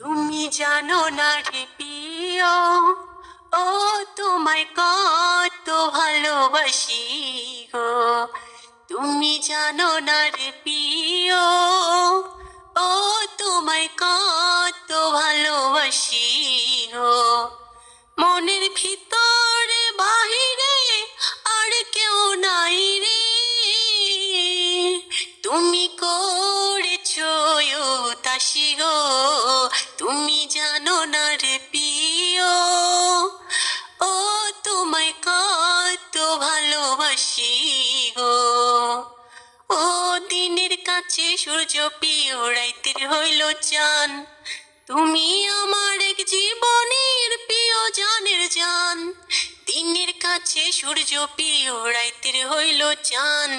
তুমি জানো না রে প্রিয়, ও তোমায় কত ভালোবাসি গো। তুমি জানো না রে প্রিয়, ও তোমায় কত ভালোবাসি গো। মনের ভিতরে বাহিরে আর কেউ নাই রে। তুমি করেছ তাসি গো। জানো না রে প্রিয়? ও, তোমায় কত ভালোবাসি গো। ও, দিনের কাছে সূর্য প্রিয়, রাইতের হইল চান তুমি আমার এক জীবনের প্রিয় জানের জান। দিনের কাছে সূর্য প্রিয়, রাইতের হইল চান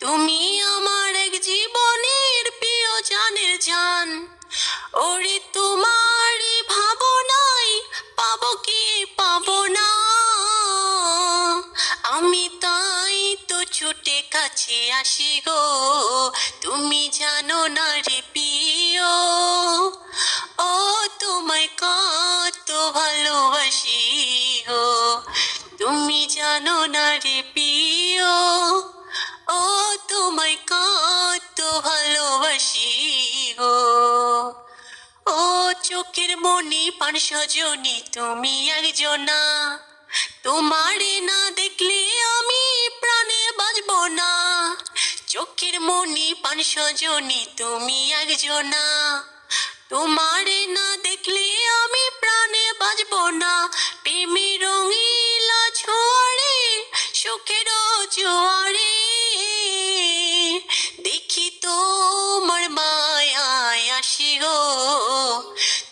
তুমি আমার এক কাছে আসি গো। তুমি জানো না রে প্রিয়। ও, তোমায় কত ভালোবাসি গো। তুমি জানো না রে প্রিয়। ও, তোমায় কত ভালোবাসি গো। ও, চোখের মনি পান সজনী, তুমি একজনা। তোমারে না চোখের মনি পান তুমি একজনা। তোমারে না দেখলে আমি প্রাণে বাঁচব না। প্রেমে রঙিলা ছোয়ারে সুখের জোয়ারে। দেখি তোমার মায়ায় আসি গো।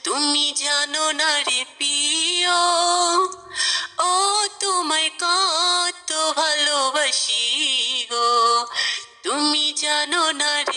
তুমি জানো না রে প্রিয়, ও তোমায় কত ভালোবাসি। জানো না রে